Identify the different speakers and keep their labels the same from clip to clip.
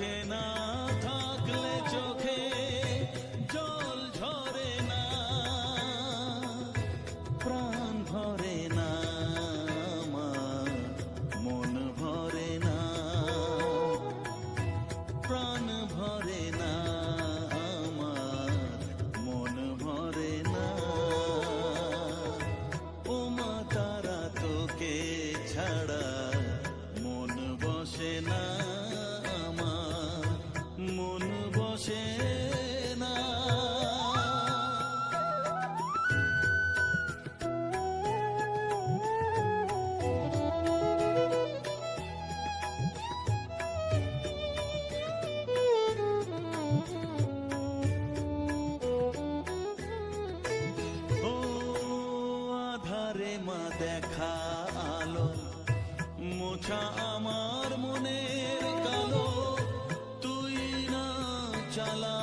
Speaker 1: আসে না চালা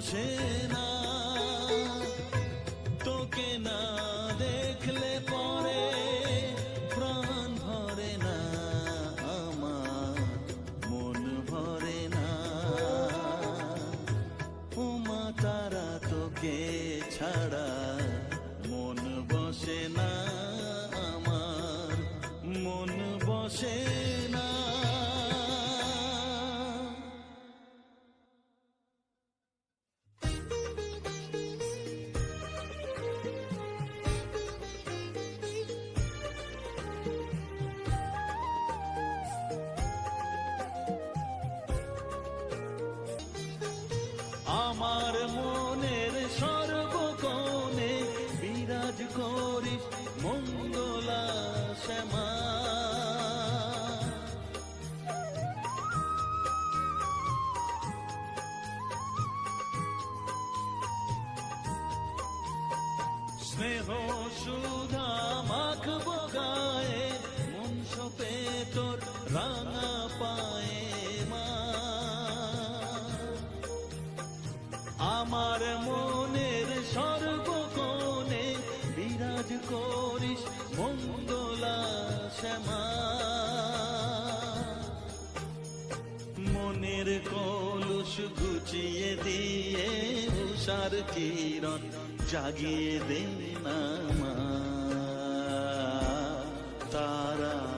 Speaker 1: বসে না। তোকে না দেখলে পরে প্রাণ ভরে না, আমার মন ভরে না। উমা তারা তোকে ছাড়া মন বসে না, আমার মন বসে না আমার মনের সর্বকোণে বিরাজ করিস মঙ্গলা শ্যামা স্নেহ সুর মনের কলুষ গুছিয়ে দিয়ে উষার কিরণ জাগিয়ে দে দেন তারা